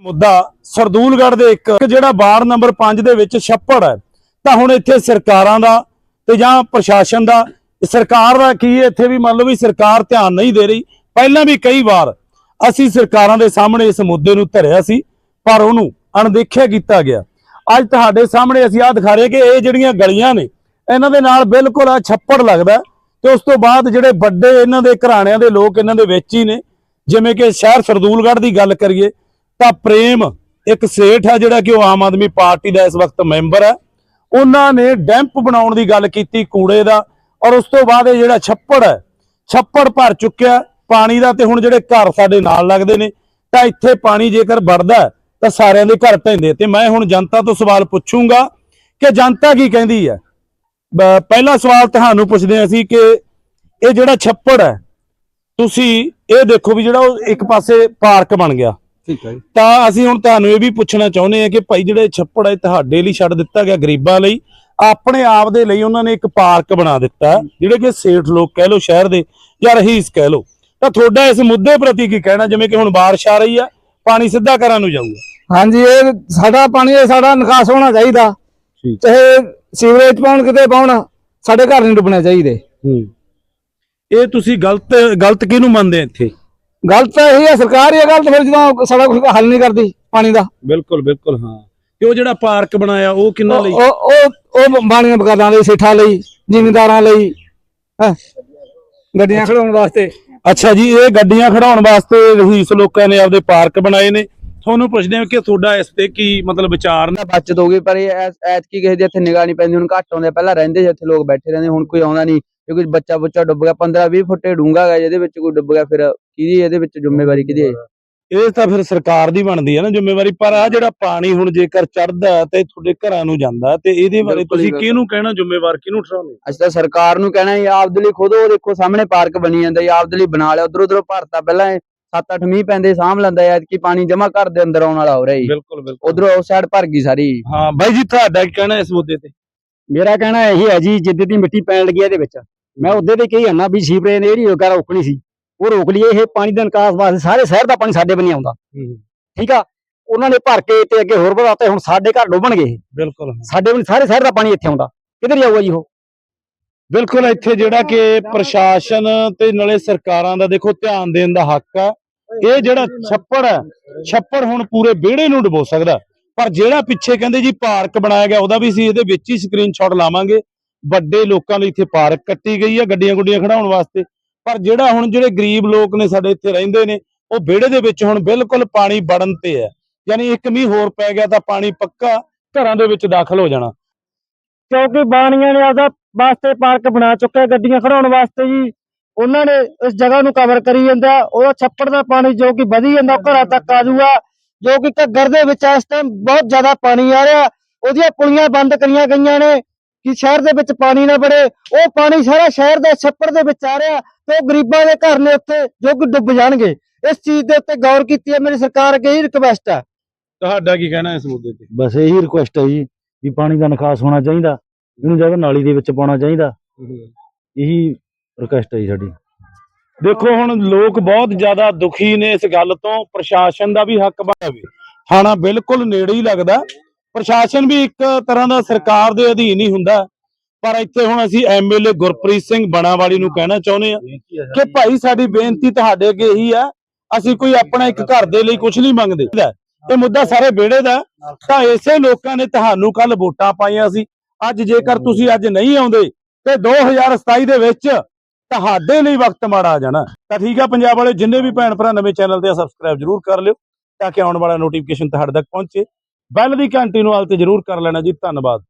ਮੁੱਦਾ ਸਰਦੂਲਗੜ੍ਹ ਦੇ ਇੱਕ ਜਿਹੜਾ ਵਾਰਡ ਨੰਬਰ 5 ਦੇ ਵਿੱਚ ਛੱਪੜ ਹੈ, ਤਾਂ ਹੁਣ ਇੱਥੇ ਸਰਕਾਰਾਂ ਦਾ ਤੇ ਜਾਂ ਪ੍ਰਸ਼ਾਸਨ ਦਾ, ਸਰਕਾਰ ਦਾ ਕੀ ਹੈ, ਇੱਥੇ ਵੀ ਮੰਨ ਲਓ ਵੀ ਸਰਕਾਰ ਧਿਆਨ ਨਹੀਂ ਦੇ ਰਹੀ। ਪਹਿਲਾਂ ਵੀ ਕਈ ਵਾਰ ਅਸੀਂ ਸਰਕਾਰਾਂ ਦੇ ਸਾਹਮਣੇ ਇਸ ਮੁੱਦੇ ਨੂੰ ਧਰਿਆ ਸੀ, ਪਰ ਉਹਨੂੰ ਅਣਦੇਖਿਆ ਕੀਤਾ ਗਿਆ। ਅੱਜ ਤੁਹਾਡੇ ਸਾਹਮਣੇ ਅਸੀਂ ਆਹ ਦਿਖਾ ਰਹੇ ਕਿ ਇਹ ਜਿਹੜੀਆਂ ਗਲੀਆਂ ਨੇ, ਇਹਨਾਂ ਦੇ ਨਾਲ ਬਿਲਕੁਲ ਆ ਛੱਪੜ ਲੱਗਦਾ ਹੈ ਤੇ ਉਸ ਤੋਂ ਬਾਅਦ ਜਿਹੜੇ ਵੱਡੇ ਇਹਨਾਂ ਦੇ ਘਰਾਣਿਆਂ ਦੇ ਲੋਕ ਇਹਨਾਂ ਦੇ ਵਿੱਚ ਹੀ ਨੇ, ਜਿਵੇਂ ਕਿ ਸ਼ਹਿਰ ਸਰਦੂਲਗੜ੍ਹ ਦੀ ਗੱਲ ਕਰੀਏ ਤਾਂ ਪ੍ਰੇਮ ਇੱਕ ਸੇਠ ਹੈ ਜਿਹੜਾ ਕਿ ਉਹ ਆਮ ਆਦਮੀ ਪਾਰਟੀ ਦਾ ਇਸ ਵਕਤ ਮੈਂਬਰ ਹੈ। ਉਹਨਾਂ ਨੇ ਡੈਂਪ ਬਣਾਉਣ ਦੀ ਗੱਲ ਕੀਤੀ ਕੂੜੇ ਦਾ ਔਰ ਉਸ ਤੋਂ ਬਾਅਦ ਇਹ ਜਿਹੜਾ ਛੱਪੜ ਹੈ, ਛੱਪੜ ਭਰ ਚੁੱਕਿਆ। ਪਾਣੀ ਦਾ ਤੇ ਹੁਣ ਜਿਹੜੇ ਘਰ ਸਾਡੇ ਨਾਲ ਲੱਗਦੇ ਨੇ, ਤਾਂ ਇੱਥੇ ਪਾਣੀ ਜੇਕਰ ਵੜਦਾ ਤਾਂ ਸਾਰਿਆਂ ਦੇ ਘਰ ਪੈਂਦੇ ਤੇ ਮੈਂ ਹੁਣ ਜਨਤਾ ਤੋਂ ਸਵਾਲ ਪੁੱਛੂੰਗਾ ਕਿ ਜਨਤਾ ਕੀ ਕਹਿੰਦੀ ਹੈ? ਪਹਿਲਾ ਸਵਾਲ ਤੁਹਾਨੂੰ ਪੁੱਛਦੇ ਹਾਂ ਅਸੀਂ ਕਿ ਇਹ ਜਿਹੜਾ ਛੱਪੜ ਹੈ, ਤੁਸੀਂ ਇਹ ਦੇਖੋ ਵੀ ਜਿਹੜਾ ਉਹ ਇੱਕ ਪਾਸੇ ਪਾਰਕ ਬਣ ਗਿਆ। ਠੀਕ ਹੈ ਤਾਂ ਅਸੀਂ ਹੁਣ ਤੁਹਾਨੂੰ ਇਹ ਵੀ ਪੁੱਛਣਾ ਚਾਹੁੰਦੇ ਹਾਂ ਕਿ ਭਾਈ ਜਿਹੜੇ ਛੱਪੜ ਹੈ ਤੁਹਾਡੇ ਲਈ ਛੱਡ ਦਿੱਤਾ ਗਿਆ ਗਰੀਬਾਂ ਲਈ ਆਪਣੇ ਆਪ ਦੇ ਲਈ ਉਹਨਾਂ ਨੇ ਇੱਕ ਪਾਰਕ ਬਣਾ ਦਿੱਤਾ ਜਿਹੜੇ ਕਿ ਸੇਠ ਲੋਕ ਕਹਿ ਲੋ ਸ਼ਹਿਰ ਦੇ ਜਾਂ ਰਹੀਸ ਕਹਿ ਲੋ ਤਾਂ ਤੁਹਾਡਾ ਇਸ ਮੁੱਦੇ ਪ੍ਰਤੀ ਕੀ ਕਹਿਣਾ ਜਿਵੇਂ ਕਿ ਹੁਣ ਬਾਰਿਸ਼ ਆ ਰਹੀ ਆ ਪਾਣੀ ਸਿੱਧਾ ਘਰਾਂ ਨੂੰ ਜਾਊਗਾ। ਹਾਂਜੀ ਇਹ ਸਾਡਾ ਪਾਣੀ ਇਹ ਸਾਡਾ ਨਿਕਾਸ ਹੋਣਾ ਚਾਹੀਦਾ। ਠੀਕ। ਚਾਹੇ ਸੀਵਰੇਜ ਪਾਉਣ ਕਿਤੇ ਪਾਉਣ ਸਾਡੇ ਘਰ ਨਹੀਂ ਡੁੱਬਣੇ ਚਾਹੀਦੇ। ਹੂੰ। ਇਹ ਤੁਸੀਂ ਗਲਤ ਗਲਤ ਕਿਹਨੂੰ ਮੰਨਦੇ ਆ ਇੱਥੇ? ਗਲਤ ਤਾਂ ਇਹੀ ਹੈ ਸਰਕਾਰ ਹੀ ਹੈ ਗਲਤ ਫਿਰ ਜਦੋਂ ਸਾਡਾ ਕੁਝ ਹੱਲ ਨਹੀਂ ਕਰਦੀ ਪਾਣੀ ਦਾ। ਬਿਲਕੁਲ ਬਿਲਕੁਲ ਹਾਂ। ਤੇ ਉਹ ਜਿਹੜਾ ਪਾਰਕ ਬਣਾਇਆ ਉਹ ਕਿੰਨਾ ਲਈ? ਉਹ ਉਹ- ਉਹ ਬਾਣੀਆਂ ਬਗਾਲਾਂ ਲਈ ਸੇਠਾਂ ਲਈ ਜ਼ਿਮੀਂਦਾਰਾਂ ਲਈ ਹੈਂ, ਗੱਡੀਆਂ ਖੜਾਉਣ ਵਾਸਤੇ। ਅੱਛਾ ਜੀ ਇਹ ਗੱਡੀਆਂ ਖੜਾਉਣ ਵਾਸਤੇ ਰਹੀਸ ਲੋਕਾਂ ਨੇ ਆਪਦੇ ਪਾਰਕ ਬਣਾਏ ਨੇ। ਤੁਹਾਨੂੰ ਪੁੱਛਦੇ ਹਾਂ ਕਿ ਤੁਹਾਡਾ ਇਸ ਤੇ ਕੀ ਮਤਲਬ ਵਿਚਾਰ ਨੇ? ਬਚਤ ਹੋ ਗਈ ਪਰ ਇਹ ਐਸ- ਐਤਕੀ ਕਿਸੇ ਦੀ ਇੱਥੇ ਨਿਗਾਹ ਨਹੀਂ ਪੈਂਦੀ ਹੁਣ ਘੱਟ ਆਉਂਦੇ ਆ। ਪਹਿਲਾਂ ਰਹਿੰਦੇ ਸੀ ਇੱਥੇ ਲੋਕ ਬੈਠੇ ਰਹਿੰਦੇ ਹੁਣ ਕੋਈ ਆਉਂਦਾ ਨਹੀਂ। ਕਿਉਂਕਿ ਬੱਚਾ ਬੁੱਚਾ ਡੁੱਬ ਗਿਆ 15 20 ਫੁੱਟੇ ਡੂੰਘਾ ਗਾ ਜਿਹਦੇ ਵਿੱਚ ਕੋਈ ਡੁੱਬ ਗਿਆ ਫਿਰ ਕਿਹਦੀ ਇਹਦੇ ਵਿੱਚ ਜ਼ਿੰਮੇਵਾਰੀ ਕਿਹਦੀ ਹੈ? ਇਹ ਤਾਂ ਫਿਰ ਸਰਕਾਰ ਦੀ ਬਣਦੀ ਹੈ ਨਾ ਜ਼ਿੰਮੇਵਾਰੀ ਪਰ ਆ ਜਿਹੜਾ ਪਾਣੀ ਹੁਣ ਜੇਕਰ ਚੜਦਾ ਤੇ ਤੁਹਾਡੇ ਘਰਾਂ ਨੂੰ ਜਾਂਦਾ ਤੇ ਇਹਦੇ ਬਾਰੇ ਹੀ ਤੁਸੀਂ। ਕਿਹਨੂੰ ਕਹਿਣਾ ਜ਼ਿੰਮੇਵਾਰ ਕਿਹਨੂੰ ਠਹਿਰਾਉਂਦੇ ਅਸੀਂ ਤਾਂ ਸਰਕਾਰ ਨੂੰ ਕਹਿਣਾ ਜੀ ਆਪਦੇ ਲਈ ਖੁਦ ਉਹ ਦੇਖੋ ਸਾਹਮਣੇ ਪਾਰਕ ਬਣੀ ਜਾਂਦਾ ਜੀ ਆਪਦੇ ਲਈ ਬਣਾ ਲਿਆ ਉਧਰ ਉਧਰੋਂ ਭਰਤਾ ਪਹਿਲਾਂ 7-8 ਮੀਂਹ ਪੈਂਦੇ ਸਾਂਭ ਲੈਂਦਾ ਐਤਕੀ ਪਾਣੀ ਜਮਾ ਘਰ ਦੇ ਅੰਦਰ ਆਉਣ ਵਾਲਾ ਹੋ ਰਿਹਾ ਜੀ। ਬਿਲਕੁਲ ਬਿਲਕੁਲ। ਉਧਰੋਂ ਉਸ ਸਾਈਡ ਭਰ ਗਈ ਸਾਰੀ। ਹਾਂ ਬਾਈ ਜੀ ਤੁਹਾਡਾ ਕੀ ਕਹਿਣਾ ਇਸ ਮੁੱਦੇ ਤੇ? ਮੇਰਾ ਕਹਿਣਾ ਇਹੀ ਹੈ ਜੀ ਜਿੱਦੇ ਦੀ ਮਿੱਟੀ ਪੈਣ ਲੱਗੀ ਇਹਦੇ ਵਿੱਚ। ਮੈਂ ਉਹਦੇ ਤੇ ਕਹੀ ਜਾਂਦਾ ਵੀ ਸੀਵਰੇਜ ਨੇ ਜਿਹੜੀ ਰੋਕਾ ਰੋਕਣੀ ਸੀ ਉਹ ਰੋਕ ਲਈ ਇਹ ਪਾਣੀ ਦਾ ਨਿਕਾਸ ਵਾਸਤੇ ਸਾਰੇ ਸ਼ਹਿਰ ਦਾ ਪਾਣੀ ਸਾਡੇ ਬਣੀ ਆਉਂਦਾ। ਠੀਕ ਆ? ਉਹਨਾਂ ਨੇ ਭਰ ਕੇ ਤੇ ਅੱਗੇ ਹੋਰ ਵਧਾਤੇ ਹੁਣ ਸਾਡੇ ਘਰ ਡੁੱਬਣਗੇ ਇਹ। ਬਿਲਕੁਲ। ਸਾਡੇ ਵੀ ਸਾਰੇ ਸ਼ਹਿਰ ਦਾ ਪਾਣੀ ਇੱਥੇ ਆਉਂਦਾ। ਕਿੱਧਰ ਜਾਊਗਾ ਜੀ ਉਹ? ਬਿਲਕੁਲ ਇੱਥੇ ਜਿਹੜਾ ਕਿ ਪ੍ਰਸ਼ਾਸਨ ਤੇ ਨਾਲੇ ਸਰਕਾਰਾਂ ਦਾ ਦੇਖੋ ਧਿਆਨ ਦੇਣ ਦਾ ਹੱਕ ਆ। ਇਹ ਜਿਹੜਾ ਛੱਪੜ ਹੈ ਛੱਪੜ ਹੁਣ ਪੂਰੇ ਵਿਹੜੇ ਨੂੰ ਡੁਬੋ ਸਕਦਾ। ਪਰ ਜਿਹੜਾ ਪਿੱਛੇ ਕਹਿੰਦੇ ਜੀ ਪਾਰਕ ਬਣਾਇਆ ਗਿਆ, ਉਹਦਾ ਵੀ ਸੀ ਇਹਦੇ ਵਿੱਚ ਹੀ ਸਕਰੀਨਸ਼ਾਟ ਲਾਵਾਂਗੇ। ਵੱਡੇ ਲੋਕਾਂ ਲਈ ਇੱਥੇ ਪਾਰਕ ਕੱਟੀ ਗਈ ਆ, ਗੱਡੀਆਂ ਗੁੱਡੀਆਂ ਖੜਾਉਣ ਵਾਸਤੇ। ਪਰ ਜਿਹੜਾ ਹੁਣ ਜਿਹੜੇ ਗਰੀਬ ਲੋਕ ਨੇ ਸਾਡੇ ਇੱਥੇ ਰਹਿੰਦੇ ਨੇ, ਉਹ ਵਿਹੜੇ ਦੇ ਵਿੱਚ ਹੁਣ ਬਿਲਕੁਲ ਪਾਣੀ ਵੜਨ ਤੇ ਹੈ। ਯਾਨੀ ਇੱਕ ਮੀਂਹ ਹੋਰ ਪੈ ਗਿਆ ਤਾਂ ਪਾਣੀ ਪੱਕਾ ਘਰਾਂ ਦੇ ਵਿੱਚ ਦਾਖਲ ਹੋ ਜਾਣਾ। ਕਿਉਂਕਿ ਬਾਣੀਆਂ ਨੇ ਆਪਦਾ ਵਾਸਤੇ ਪਾਰਕ ਬਣਾ ਚੁੱਕਿਆ, ਗੱਡੀਆਂ ਖੜਾਉਣ ਵਾਸਤੇ ਜੀ। ਉਹਨਾਂ ਨੇ ਇਸ ਜਗ੍ਹਾ ਨੂੰ ਕਵਰ ਕਰੀ ਜਾਂਦਾ ਉਹਦਾ ਛੱਪੜ ਦਾ ਪਾਣੀ ਜੋ ਕਿ ਵਧੀ ਜਾਂਦਾ ਘਰਾਂ ਤੱਕ ਆ ਜਾਊਗਾ। ਜੋ ਕਿ ਘੱਗਰ ਦੇ ਵਿੱਚ ਇਸ ਟਾਈਮ ਬਹੁਤ ਜ਼ਿਆਦਾ ਪਾਣੀ ਆ ਰਿਹਾ। ਉਹਦੀਆਂ ਪੁਲੀਆਂ ਬੰਦ ਕਰੀਆਂ ਗਈਆਂ ਨੇ ਕਿ ਸ਼ਹਿਰ ਦੇ ਵਿੱਚ ਪਾਣੀ ਨਾ ਵੜੇ। ਉਹ ਪਾਣੀ ਸਾਰਾ ਸ਼ਹਿਰ ਦੇ ਛੱਪੜ ਦੇ ਵਿੱਚ ਆ ਰਿਹਾ ਤੇ ਉਹ ਗਰੀਬਾਂ ਦੇ ਘਰ ਨੇ ਉੱਥੇ ਜੋ ਕਿ ਡੁੱਬ ਜਾਣਗੇ। ਇਸ ਚੀਜ਼ ਦੇ ਉੱਤੇ ਗੌਰ ਕੀਤੀ ਹੈ ਮੇਰੀ ਸਰਕਾਰ ਅੱਗੇ ਇਹ ਰਿਕਵੈਸਟ ਹੈ ਤੁਹਾਡਾ ਕੀ ਕਹਿਣਾ ਇਸ ਮੁੱਦੇ ਤੇ? ਬਸ ਇਹੀ ਰਿਕੁਐਸਟ ਹੈ ਜੀ ਵੀ ਪਾਣੀ ਦਾ ਨਿਕਾਸ ਹੋਣਾ ਚਾਹੀਦਾ ਇਹਨੂੰ ਜਗ੍ਹਾ ਨਾਲੀ ਦੇ ਵਿੱਚ ਪਾਉਣਾ ਚਾਹੀਦਾ। ਇਹੀ ਰਿਕੁਐਸਟ ਹੈ ਜੀ ਸਾਡੀ। ਦੇਖੋ ਹੁਣ ਲੋਕ ਬਹੁਤ ਜ਼ਿਆਦਾ ਦੁਖੀ ਨੇ ਇਸ ਗੱਲ ਤੋਂ, ਪ੍ਰਸ਼ਾਸਨ ਦਾ ਵੀ ਹੱਕ ਬਣਾਵੇ ਥਾਣਾ ਬਿਲਕੁਲ ਨੇੜੇ ਹੀ ਲੱਗਦਾ। ਪ੍ਰਸ਼ਾਸਨ ਵੀ ਇੱਕ ਤਰ੍ਹਾਂ ਦਾ ਸਰਕਾਰ ਦੇ ਅਧੀਨ ਹੀ ਹੁੰਦਾ। ਪਰ ਇੱਥੇ ਹੁਣ ਅਸੀਂ ਐਮਐਲਏ ਗੁਰਪ੍ਰੀਤ ਸਿੰਘ ਬਣਾਵਾਲੀ ਨੂੰ ਕਹਿਣਾ ਚਾਹੁੰਦੇ ਆ ਕਿ ਭਾਈ ਸਾਡੀ ਬੇਨਤੀ ਤੁਹਾਡੇ ਅੱਗੇ ਇਹੀ ਆ, ਅਸੀਂ ਕੋਈ ਆਪਣਾ ਇੱਕ ਘਰ ਦੇ ਲਈ ਕੁਝ ਨਹੀਂ ਮੰਗਦੇ। ਇਹ ਮੁੱਦਾ ਸਾਰੇ ਵਿਹੜੇ ਦਾ ਤਾਂ ਇਸੇ ਲੋਕਾਂ ਨੇ ਤੁਹਾਨੂੰ ਕੱਲ ਵੋਟਾਂ ਪਾਈਆਂ ਸੀ। ਅੱਜ ਜੇਕਰ ਤੁਸੀਂ ਅੱਜ ਨਹੀਂ ਆਉਂਦੇ, ਤੇ 2027 ਦੇ ਵਿੱਚ ਤੁਹਾਡੇ ਲਈ ਵਕਤ ਮਾੜਾ ਆ ਜਾਣਾ। ਤਾਂ ਠੀਕ ਆ ਪੰਜਾਬ ਵਾਲੇ, ਜਿੰਨੇ ਵੀ ਭੈਣ ਭਰਾ ਨਵੇਂ ਚੈਨਲ ਤੇ ਸਬਸਕ੍ਰਾਈਬ ਜਰੂਰ ਕਰ ਲਿਓ, ਤਾਂ ਕਿ ਆਉਣ ਵਾਲਾ ਨੋਟੀਫਿਕੇਸ਼ਨ ਤੁਹਾਡੇ ਤੱਕ ਪਹੁੰਚੇ। ਬੈਲ ਦੀ ਘੰਟੀ ਨੂੰ ਹਾਲ ਤੇ ਜਰੂਰ ਕਰ ਲੈਣਾ ਜੀ, ਧੰਨਵਾਦ।